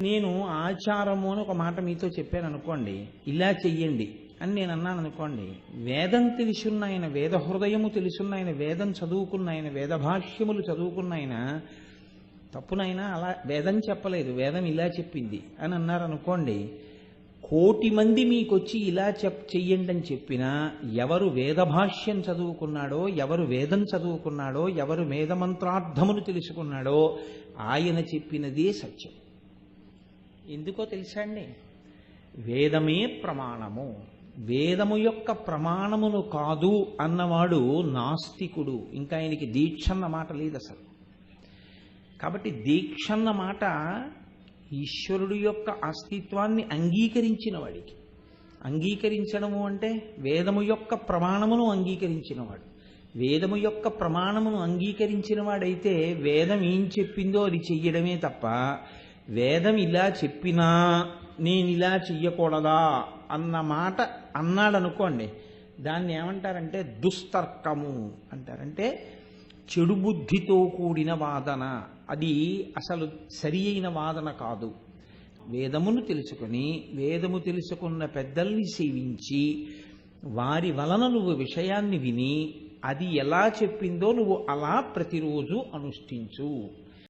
నేను ఆచారము అని ఒక మాట మీతో చెప్పాను అనుకోండి ఇలా చెయ్యండి అని నేను అన్నాను అనుకోండి వేదం తెలుసున్న ఆయన వేద హృదయము తెలుసున్న ఆయన వేదం చదువుకున్న ఆయన వేద భాష్యములు చదువుకున్న ఆయన తప్పునైనా అలా వేదం చెప్పలేదు వేదం ఇలా చెప్పింది అని అన్నారు అనుకోండి కోటి మంది మీకొచ్చి ఇలా చెప్ చెయ్యండి అని చెప్పినా ఎవరు వేదభాష్యం చదువుకున్నాడో ఎవరు వేదం చదువుకున్నాడో ఎవరు వేదమంత్రార్థమును తెలుసుకున్నాడో ఆయన చెప్పినదే సత్యం. ఎందుకో తెలుసా అండి? వేదమే ప్రమాణము. వేదము యొక్క ప్రమాణమును కాదు అన్నవాడు నాస్తికుడు. ఇంకా ఆయనకి దీక్ష అన్న మాట లేదు అసలు. కాబట్టి దీక్ష అన్న మాట ఈశ్వరుడు యొక్క అస్తిత్వాన్ని అంగీకరించిన వాడికి. అంగీకరించడము అంటే వేదము యొక్క ప్రమాణమును అంగీకరించినవాడు. వేదము యొక్క ప్రమాణమును అంగీకరించిన వాడైతే వేదం ఏం చెప్పిందో అది చెయ్యడమే తప్ప వేదం ఇలా చెప్పినా నేను ఇలా చెయ్యకూడదా అన్న మాట అన్నాడనుకోండి దాన్ని ఏమంటారంటే దుస్తర్కము అంటారంటే చెడు బుద్ధితో కూడిన వాదన. అది అసలు సరి అయిన వాదన కాదు. వేదమును తెలుసుకుని వేదము తెలుసుకున్న పెద్దల్ని సేవించి వారి వలన నువ్వు విషయాన్ని విని అది ఎలా చెప్పిందో నువ్వు అలా ప్రతిరోజు అనుష్ఠించు.